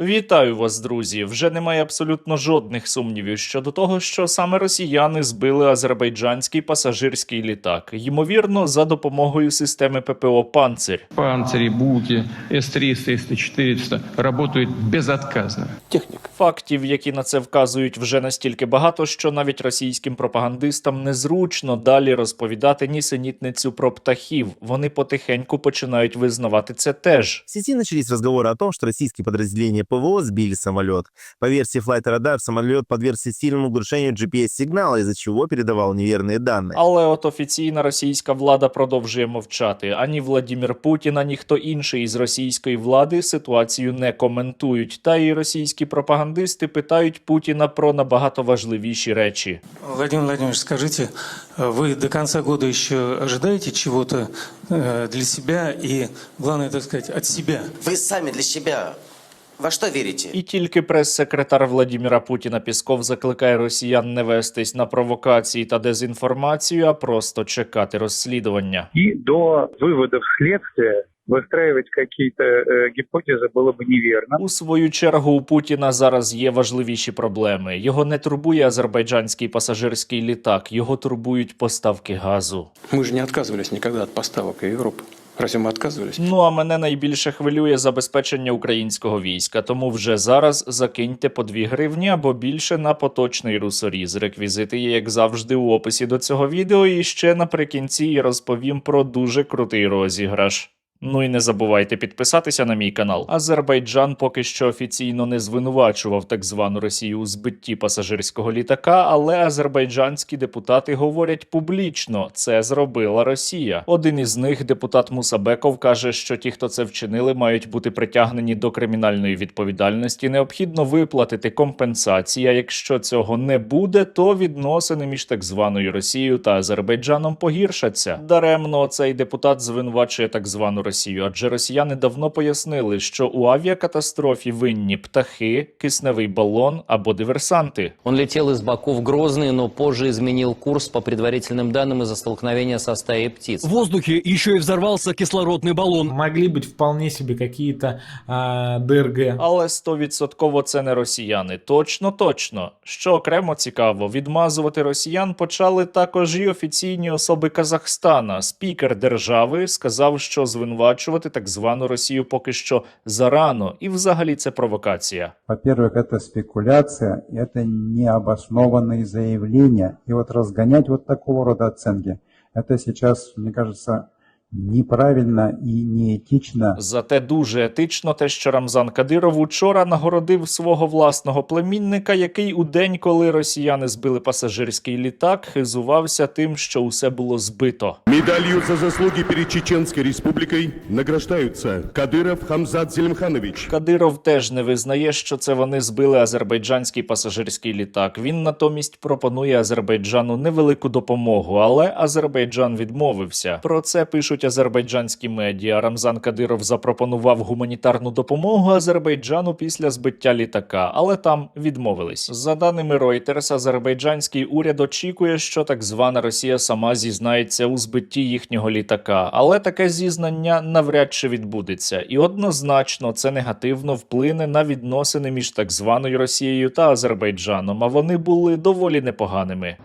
Вітаю вас, друзі! Вже немає абсолютно жодних сумнівів щодо того, що саме росіяни збили азербайджанський пасажирський літак, ймовірно, за допомогою системи ППО Панцирь. Панцири, Буки, С-300, С-400 работают безотказно. техника. Фактів, які на це вказують, вже настільки багато, що навіть російським пропагандистам незручно далі розповідати нісенітницю про птахів. Вони потихеньку починають визнавати це теж. В сети начались разговоры о том, что российские подразделения ПВО сбили самолет. По версии Flight Radar, самолет подвергся сильному глушению GPS-сигнала, из-за чего передавал неверные данные. Але от офіційна російська влада продовжує мовчати. Ані Владімір Путін, ані хто інший із російської влади ситуацію не коментують. Та і російські пропагандисти питають Путіна про набагато важливіші речі. Владимир Владимирович, скажите, вы до конца года еще ожидаете чего-то э, для себя и, главное, так сказать, от себя? Вы сами для себя во что верите? І тільки прес-секретар Владіміра Путіна Пісков закликає росіян не вестись на провокації та дезінформацію, а просто чекати розслідування. И до выводов следствия выстраивать какие-то э, гипотезы было бы неверно. У свою чергу у Путіна зараз є важливіші проблеми. Його не турбує азербайджанський пасажирський літак, його турбують поставки газу. Мы же не отказывались никогда от поставок в Европу. ми відказувалися? Ну а мене найбільше хвилює забезпечення українського війська. Тому вже зараз закиньте по 2 гривні або більше на поточний русоріз. Реквізити є, як завжди, у описі до цього відео. І ще наприкінці я розповім про дуже крутий розіграш. Ну і не забувайте підписатися на мій канал. Азербайджан поки що офіційно не звинувачував так звану Росію у збитті пасажирського літака, але азербайджанські депутати говорять публічно: це зробила Росія. Один із них, депутат Мусабеков, каже, що ті, хто це вчинили, мають бути притягнені до кримінальної відповідальності. Необхідно виплатити компенсації. А якщо цього не буде, то відносини між так званою Росією та Азербайджаном погіршаться. Даремно цей депутат звинувачує так звану Росію, адже росіяни давно пояснили, що у авіакатастрофі винні птахи, кисневий балон або диверсанти. Он летел из Баку в Грозный, но позже изменил курс по предварительным данным из-за столкновения со стаей птиц. В воздухе еще и взорвался кислородный баллон. могли быть вполне себе какие-то а, ДРГ. Але стовідсотково це не росіяни. Точно, точно. Що окремо цікаво, відмазувати росіян почали також і офіційні особи Казахстана. Спікер держави сказав, що звинувачувати так звану Росію поки що зарано, і взагалі це провокація. Во-первых, это спекуляция, это необоснованные заявления. И вот разгонять вот такого рода оценки, это сейчас, мне кажется, неправильно и неэтично. Зате дуже етично те, що Рамзан Кадиров учора нагородив свого власного племінника, який у день, коли росіяни збили пасажирський літак, хизувався тим, що усе було збито. Медалью за заслуги перед Чеченской республикой награждаются Кадыров Хамзат Зелимханович. Кадиров теж не визнає, що це вони збили азербайджанський пасажирський літак. Він натомість пропонує Азербайджану невелику допомогу, але Азербайджан відмовився. Про це пишуть азербайджанські медіа. Рамзан Кадиров запропонував гуманітарну допомогу Азербайджану після збиття літака, але там відмовились. За даними Reuters, азербайджанський уряд очікує, що так звана Росія сама зізнається у збитті їхнього літака, але таке зізнання навряд чи відбудеться, і однозначно це негативно вплине на відносини між так званою Росією та Азербайджаном. А вони були доволі непоганими.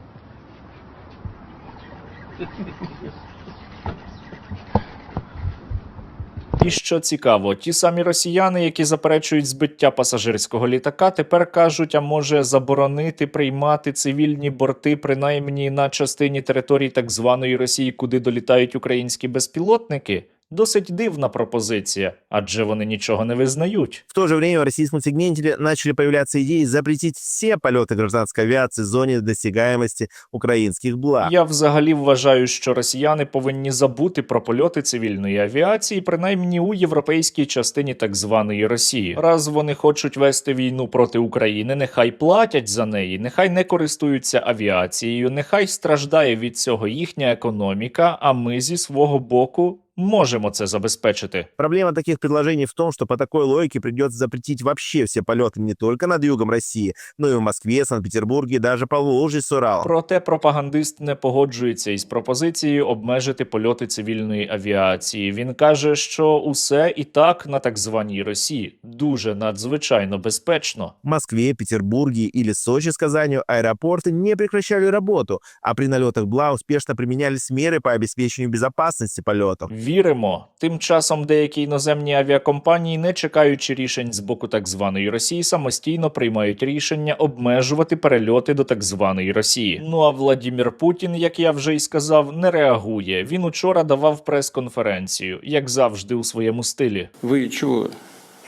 І що цікаво, ті самі росіяни, які заперечують збиття пасажирського літака, тепер кажуть, а може заборонити приймати цивільні борти, принаймні на частині території так званої Росії, куди долітають українські безпілотники. Досить дивна пропозиція, адже вони нічого не визнають. В то же время в российском сегменте начали появляться идеи запретить все полеты гражданской авиации в зоне досягаемости украинских благ. Я взагалі вважаю, що росіяни повинні забути про польоти цивільної авіації, принаймні у європейській частині так званої Росії. Раз вони хочуть вести війну проти України, нехай платять за неї, нехай не користуються авіацією, нехай страждає від цього їхня економіка. А ми зі свого боку можемо це забезпечити. Проблема таких предложений в том, что по такой логике придется запретить вообще все полеты не только над югом России, но и в Москве, Санкт-Петербурге, даже по Волжье с Урала. Проте пропагандист не погоджується із пропозицією обмежити польоти цивільної авіації. Він каже, що усе і так на так званій Росії дуже надзвичайно безпечно. В Москве, Петербурге или Сочи с Казанью аэропорты не прекращали работу, а при налетах БЛА успешно применялись меры по обеспечению безопасности полетов. Віримо. Тим часом деякі іноземні авіакомпанії, не чекаючи рішень з боку так званої Росії, самостійно приймають рішення обмежувати перельоти до так званої Росії. Ну а Владімір Путін, як я вже й сказав, не реагує. Він учора давав прес-конференцію, як завжди у своєму стилі. Ви чего,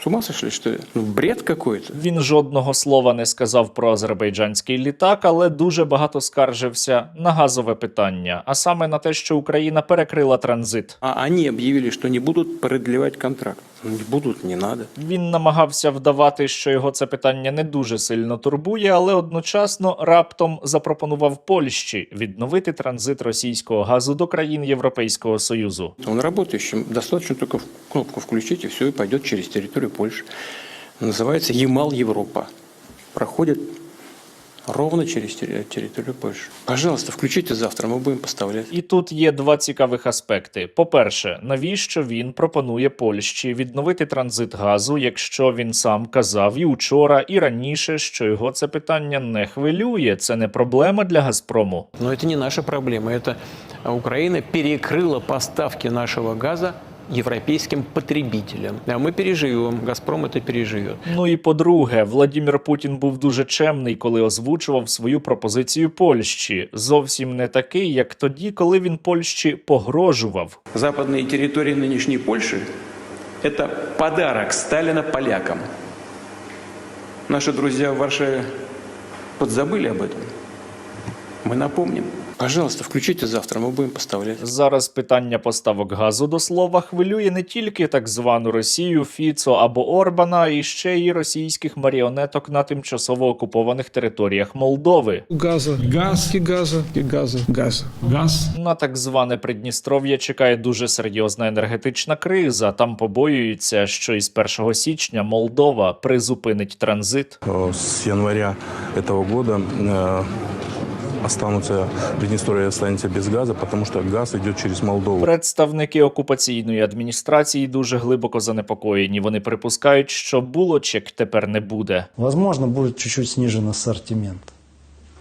с ума сошли, що ли? Ну, бред какой-то. Він жодного слова не сказав про азербайджанський літак, але дуже багато скаржився на газове питання, а саме на те, що Україна перекрила транзит. А вони об'явили, що не будуть передлівати контракт. Ну, не надо. Він намагався вдавати, що його це питання не дуже сильно турбує, але одночасно раптом запропонував Польщі відновити транзит російського газу до країн Європейського союзу. Он работающий. Достаточно только в- кнопку включить, и все, и пойдет через территорию Польши. Называется Ямал Европа. Проходит ровно через терри- территорию Польши. Пожалуйста, включите завтра, мы будем поставлять. І тут є два цікавих аспекти. По-перше, навіщо він пропонує Польщі відновити транзит газу, якщо він сам казав і учора, і раніше, що його це питання не хвилює. Це не проблема для Газпрому. Но это не наша проблема. Это Украина перекрыла поставки нашего газа европейским потребителям. А мы переживем, Газпром это переживет. Ну і по-друге, Владімір Путін був дуже чемний, коли озвучував свою пропозицію Польщі. Зовсім не такий, як тоді, коли він Польщі погрожував. Западные территории нынешней Польши – это подарок Сталина полякам. Наши друзья в Варшаве подзабыли об этом. Мы напомним. Пожалуйста, включите завтра, мы будем поставлять. Зараз питання поставок газу до слова хвилює не тільки так звану Росію, Фіцо або Орбана, і ще й російських маріонеток на тимчасово окупованих територіях Молдови. Газа, газ, и газа, и газа, газа, газ. На так зване Придністров'я чекає дуже серйозна енергетична криза. Там побоюються, що із 1 січня Молдова призупинить транзит. С января этого года э, Придністров'я останеться без газу, тому що газ йде через Молдову. Представники окупаційної адміністрації дуже глибоко занепокоєні. Вони припускають, що булочек тепер не буде. Возможно, буде чуть-чуть снижен ассортимент.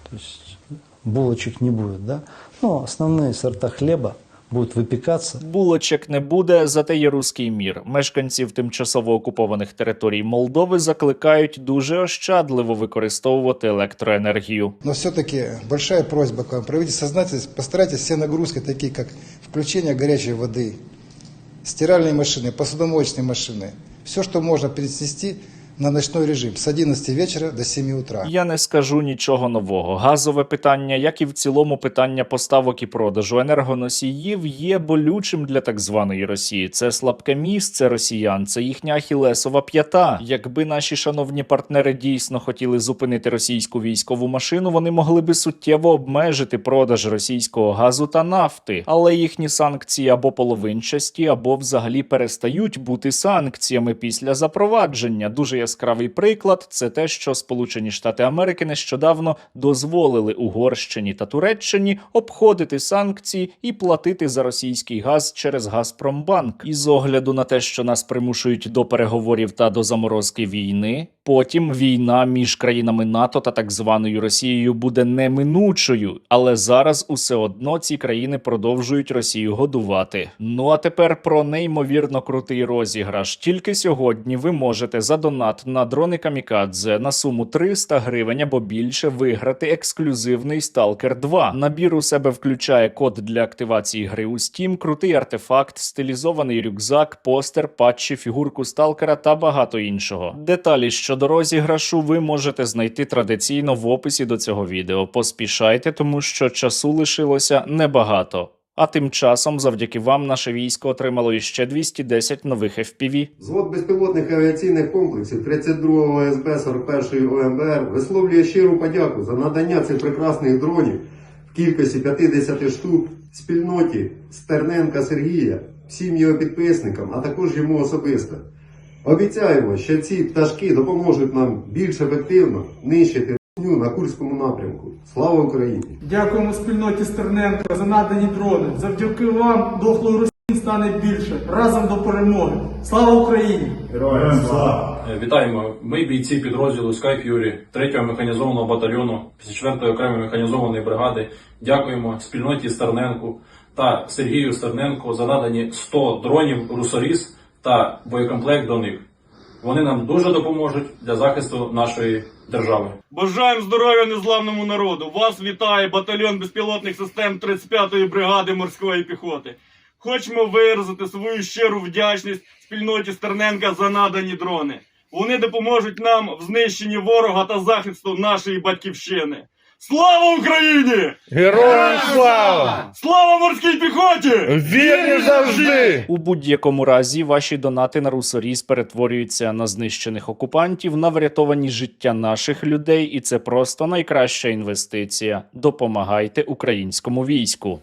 Тобто есть булочек не буде, да? Ну, основні сорта хлеба будут выпекаться. Булочек не буде, зате є руський мір. Мешканців тимчасово окупованих територій Молдови закликають дуже ощадливо використовувати електроенергію. Но все-таки большая просьба к вам. Проявите сознательность, постарайтесь все нагрузки, такие как включение горячей воды, стиральные машины, посудомоечные машины. Все, что можно перенести на ночной режим с 11 вечера до 7 утра. Я не скажу нічого нового. Газове питання, як і в цілому питання поставок і продажу енергоносіїв, є болючим для так званої Росії. Це слабке місце росіян, це їхня ахілесова п'ята. Якби наші шановні партнери дійсно хотіли зупинити російську військову машину, вони могли би суттєво обмежити продаж російського газу та нафти. Але їхні санкції або половинчасті, або взагалі перестають бути санкціями після запровадження. Дуже яскравий приклад це те, що Сполучені Штати Америки нещодавно дозволили Угорщині та Туреччині обходити санкції і платити за російський газ через Газпромбанк. І з огляду на те, що нас примушують до переговорів та до заморозки війни, потім війна між країнами НАТО та так званою Росією буде неминучою. Але зараз усе одно ці країни продовжують Росію годувати. Ну а тепер про неймовірно крутий розіграш. Тільки сьогодні ви можете за донат на дрони Камікадзе на суму 300 гривень або більше виграти ексклюзивний Stalker 2. Набір у себе включає код для активації гри у Steam, крутий артефакт, стилізований рюкзак, постер, патчі, фігурку сталкера та багато іншого. Деталі щодо розіграшу ви можете знайти традиційно в описі до цього відео. Поспішайте, тому що часу лишилося небагато. А тим часом, завдяки вам, наше військо отримало іще 210 нових FPV. Звод безпілотних авіаційних комплексів 32-го ОСБ 41-ї ОМБР висловлює щиру подяку за надання цих прекрасних дронів в кількості 50 штук спільноті Стерненка Сергія всім його підписникам, а також йому особисто. Обіцяємо, що ці пташки допоможуть нам більш ефективно нищити на Курському напрямку. Слава Україні! Дякуємо спільноті Стерненко за надані дрони. Завдяки вам дохлої Росії стане більше. Разом до перемоги. Слава Україні! Е, Вітаємо. Ми бійці підрозділу Sky Fury 3-го механізованого батальйону 54-ї окремої механізованої бригади. Дякуємо спільноті Стерненку та Сергію Стерненку за надані 100 дронів Русоріс та боєкомплект до них. Вони нам дуже допоможуть для захисту нашої держави. Бажаємо здоров'я незламному народу. Вас вітає батальйон безпілотних систем 35-ї бригади морської піхоти. Хочемо виразити свою щиру вдячність спільноті Стерненка за надані дрони. Вони допоможуть нам в знищенні ворога та захисту нашої батьківщини. Слава Україні! Героям слава! Слава морській піхоті! Вірні завжди! У будь-якому разі ваші донати на русоріз перетворюються на знищених окупантів, на врятовані життя наших людей, і це просто найкраща інвестиція. Допомагайте українському війську.